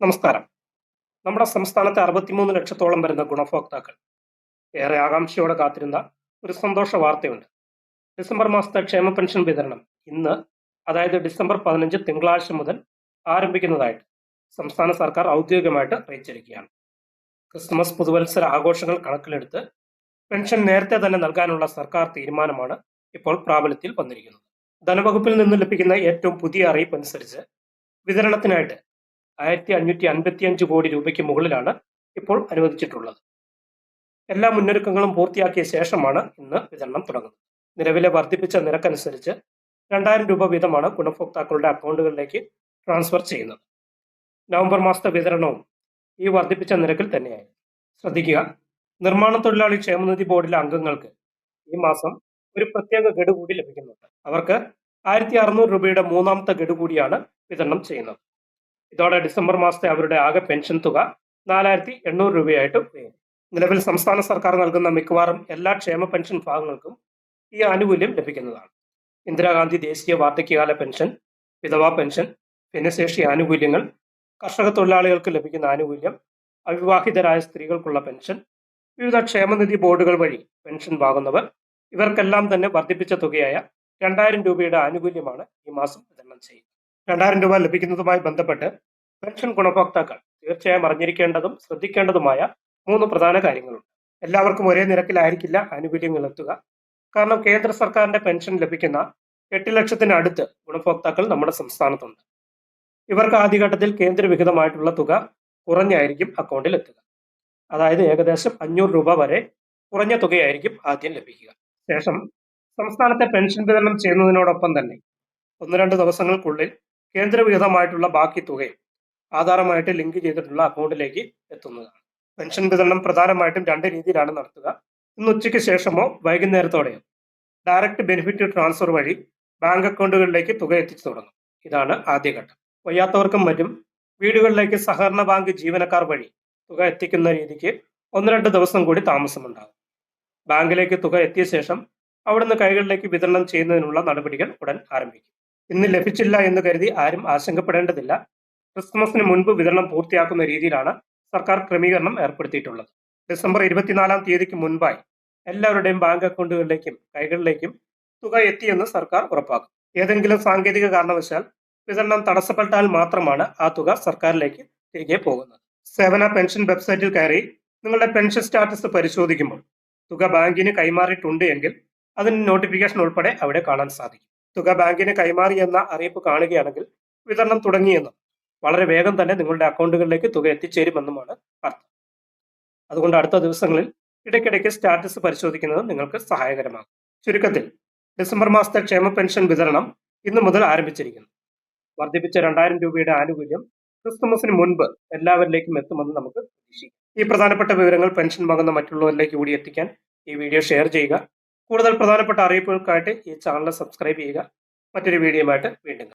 നമസ്കാരം. നമ്മുടെ സംസ്ഥാനത്തെ അറുപത്തിമൂന്ന് ലക്ഷത്തോളം വരുന്ന ഗുണഭോക്താക്കൾ. ഏറെ ആകാംക്ഷയോടെ കാത്തിരുന്ന ഒരു സന്തോഷ വാർത്തയുണ്ട്. ഡിസംബർ മാസത്തെ ക്ഷേമ പെൻഷൻ വിതരണം ഇന്ന് അതായത് ഡിസംബർ പതിനഞ്ച് തിങ്കളാഴ്ച മുതൽ ആരംഭിക്കുന്നതായിട്ട് സംസ്ഥാന സർക്കാർ ഔദ്യോഗികമായിട്ട് അറിയിച്ചിരിക്കുകയാണ്. ക്രിസ്മസ് പുതുവത്സര ആഘോഷങ്ങൾ കണക്കിലെടുത്ത് പെൻഷൻ നേരത്തെ തന്നെ നൽകാനുള്ള സർക്കാർ തീരുമാനമാണ് ഇപ്പോൾ പ്രാബല്യത്തിൽ വന്നിരിക്കുന്നത്. ധനവകുപ്പിൽ നിന്ന് ലഭിക്കുന്ന ഏറ്റവും പുതിയ അറിയിപ്പ് അനുസരിച്ച് വിതരണത്തിനായിട്ട് ആയിരത്തി അഞ്ഞൂറ്റി അൻപത്തി അഞ്ച് കോടി രൂപയ്ക്ക് മുകളിലാണ് ഇപ്പോൾ അനുവദിച്ചിട്ടുള്ളത്. എല്ലാ മുന്നൊരുക്കങ്ങളും പൂർത്തിയാക്കിയ ശേഷമാണ് ഇന്ന് വിതരണം തുടങ്ങുന്നത്. നിലവിലെ വർദ്ധിപ്പിച്ച നിരക്കനുസരിച്ച് രണ്ടായിരം രൂപ വീതമാണ് ഗുണഭോക്താക്കളുടെ അക്കൗണ്ടുകളിലേക്ക് ട്രാൻസ്ഫർ ചെയ്യുന്നത്. നവംബർ മാസത്തെ വിതരണവും ഈ വർദ്ധിപ്പിച്ച നിരക്കിൽ തന്നെയായി. ശ്രദ്ധിക്കുക നിർമ്മാണ തൊഴിലാളി ക്ഷേമനിധി ബോർഡിലെ അംഗങ്ങൾക്ക് ഈ മാസം ഒരു പ്രത്യേക ഗഡു കൂടി ലഭിക്കുന്നുണ്ട്. അവർക്ക് ആയിരത്തി അറുന്നൂറ് രൂപയുടെ മൂന്നാമത്തെ ഗഡു കൂടിയാണ് വിതരണം ചെയ്യുന്നത്. ഇതോടെ ഡിസംബർ മാസത്തെ അവരുടെ ആകെ പെൻഷൻ തുക നാലായിരത്തി എണ്ണൂറ് രൂപയായിട്ട് ഉയരും നിലവിൽ സംസ്ഥാന സർക്കാർ നൽകുന്ന മിക്കവാറും എല്ലാ ക്ഷേമ പെൻഷൻ ഭാഗങ്ങൾക്കും ഈ ആനുകൂല്യം ലഭിക്കുന്നതാണ്. ഇന്ദിരാഗാന്ധി ദേശീയ വാർദ്ധക്യകാല പെൻഷൻ വിധവാ പെൻഷൻ ഭിന്നശേഷി ആനുകൂല്യങ്ങൾ കർഷക തൊഴിലാളികൾക്ക് ലഭിക്കുന്ന ആനുകൂല്യം അവിവാഹിതരായ സ്ത്രീകൾക്കുള്ള പെൻഷൻ വിവിധ ക്ഷേമനിധി ബോർഡുകൾ വഴി പെൻഷൻ വാങ്ങുന്നവർ ഇവർക്കെല്ലാം തന്നെ വർദ്ധിപ്പിച്ച തുകയായ രണ്ടായിരം രൂപയുടെ ആനുകൂല്യമാണ് ഈ മാസം വിതരണം ചെയ്യുന്നത്. രണ്ടായിരം രൂപ ലഭിക്കുന്നതുമായി ബന്ധപ്പെട്ട് പെൻഷൻ ഗുണഭോക്താക്കൾ തീർച്ചയായും അറിഞ്ഞിരിക്കേണ്ടതും ശ്രദ്ധിക്കേണ്ടതുമായ മൂന്ന് പ്രധാന കാര്യങ്ങളുണ്ട്. എല്ലാവർക്കും ഒരേ നിരക്കിലായിരിക്കില്ല ആനുകൂല്യങ്ങൾ എത്തുക. കാരണം കേന്ദ്ര സർക്കാരിന്റെ പെൻഷൻ ലഭിക്കുന്ന എട്ട് ലക്ഷത്തിനടുത്ത് ഗുണഭോക്താക്കൾ നമ്മുടെ സംസ്ഥാനത്തുണ്ട്. ഇവർക്ക് ആദ്യഘട്ടത്തിൽ കേന്ദ്രവിഹിതമായിട്ടുള്ള തുക കുറഞ്ഞായിരിക്കും അക്കൗണ്ടിൽ എത്തുക. അതായത് ഏകദേശം അഞ്ഞൂറ് രൂപ വരെ കുറഞ്ഞ തുകയായിരിക്കും ആദ്യം ലഭിക്കുക. ശേഷം സംസ്ഥാനത്തെ പെൻഷൻ വിതരണം ചെയ്യുന്നതിനോടൊപ്പം തന്നെ ഒന്ന് രണ്ട് ദിവസങ്ങൾക്കുള്ളിൽ കേന്ദ്രവിഹിതമായിട്ടുള്ള ബാക്കി തുകയും ആധാരമായിട്ട് ലിങ്ക് ചെയ്തിട്ടുള്ള അക്കൗണ്ടിലേക്ക് എത്തുന്നതാണ്. പെൻഷൻ വിതരണം പ്രധാനമായിട്ടും രണ്ട് രീതിയിലാണ് നടത്തുക. ഇന്ന് ഉച്ചയ്ക്ക് ശേഷമോ വൈകുന്നേരത്തോടെയോ ഡയറക്റ്റ് ബെനിഫിറ്റ് ട്രാൻസ്ഫർ വഴി ബാങ്ക് അക്കൗണ്ടുകളിലേക്ക് തുക എത്തിച്ചു തുടങ്ങും. ഇതാണ് ആദ്യഘട്ടം വയ്യാത്തവർക്കും മറ്റും വീടുകളിലേക്ക് സഹകരണ ബാങ്ക് ജീവനക്കാർ വഴി തുക എത്തിക്കുന്ന രീതിക്ക് ഒന്ന് രണ്ട് ദിവസം കൂടി താമസമുണ്ടാകും. ബാങ്കിലേക്ക് തുക എത്തിയ ശേഷം അവിടുന്ന് കൈകളിലേക്ക് വിതരണം ചെയ്യുന്നതിനുള്ള നടപടികൾ ഉടൻ ആരംഭിക്കും. ഇന്ന് ലഭിച്ചില്ല എന്ന് കരുതി ആരും ആശങ്കപ്പെടേണ്ടതില്ല. ക്രിസ്മസിന് മുൻപ് വിതരണം പൂർത്തിയാക്കുന്ന രീതിയിലാണ് സർക്കാർ ക്രമീകരണം ഏർപ്പെടുത്തിയിട്ടുള്ളത്. ഡിസംബർ ഇരുപത്തിനാലാം തീയതിക്ക് മുൻപായി എല്ലാവരുടെയും ബാങ്ക് അക്കൗണ്ടുകളിലേക്കും കൈകളിലേക്കും തുക എത്തിയെന്ന് സർക്കാർ ഉറപ്പാക്കും. ഏതെങ്കിലും സാങ്കേതിക കാരണവശാൽ വിതരണം തടസ്സപ്പെട്ടാൽ മാത്രമാണ് ആ തുക സർക്കാരിലേക്ക് തിരികെ പോകുന്നത്. സേവന പെൻഷൻ വെബ്സൈറ്റിൽ കയറി നിങ്ങളുടെ പെൻഷൻ സ്റ്റാറ്റസ് പരിശോധിക്കുമ്പോൾ തുക ബാങ്കിന് കൈമാറിയിട്ടുണ്ട് എങ്കിൽ അതിന് നോട്ടിഫിക്കേഷൻ ഉൾപ്പെടെ അവിടെ കാണാൻ സാധിക്കും. തുക ബാങ്കിന് കൈമാറി എന്ന അറിയിപ്പ് കാണുകയാണെങ്കിൽ വിതരണം തുടങ്ങിയെന്നും വളരെ വേഗം തന്നെ നിങ്ങളുടെ അക്കൗണ്ടുകളിലേക്ക് തുക എത്തിച്ചേരുമെന്നുമാണ് അർത്ഥം. അതുകൊണ്ട് അടുത്ത ദിവസങ്ങളിൽ ഇടയ്ക്കിടയ്ക്ക് സ്റ്റാറ്റസ് പരിശോധിക്കുന്നത് നിങ്ങൾക്ക് സഹായകരമാകും. ചുരുക്കത്തിൽ ഡിസംബർ മാസത്തെ ക്ഷേമ പെൻഷൻ വിതരണം ഇന്നു മുതൽ ആരംഭിച്ചിരിക്കുന്നു. വർദ്ധിപ്പിച്ച രണ്ടായിരം രൂപയുടെ ആനുകൂല്യം ക്രിസ്തുമസിന് മുൻപ് എല്ലാവരിലേക്കും എത്തുമെന്ന് നമുക്ക് പ്രതീക്ഷിക്കാം. ഈ പ്രധാനപ്പെട്ട വിവരങ്ങൾ പെൻഷൻ വാങ്ങുന്ന മറ്റുള്ളവരിലേക്ക് കൂടി എത്തിക്കാൻ ഈ വീഡിയോ ഷെയർ ചെയ്യുക. കൂടുതൽ പ്രധാനപ്പെട്ട അറിയിപ്പുകൾക്കായിട്ട് ഈ ചാനൽ സബ്സ്ക്രൈബ് ചെയ്യുക മറ്റൊരു വീഡിയോയുമായിട്ട് വീണ്ടും.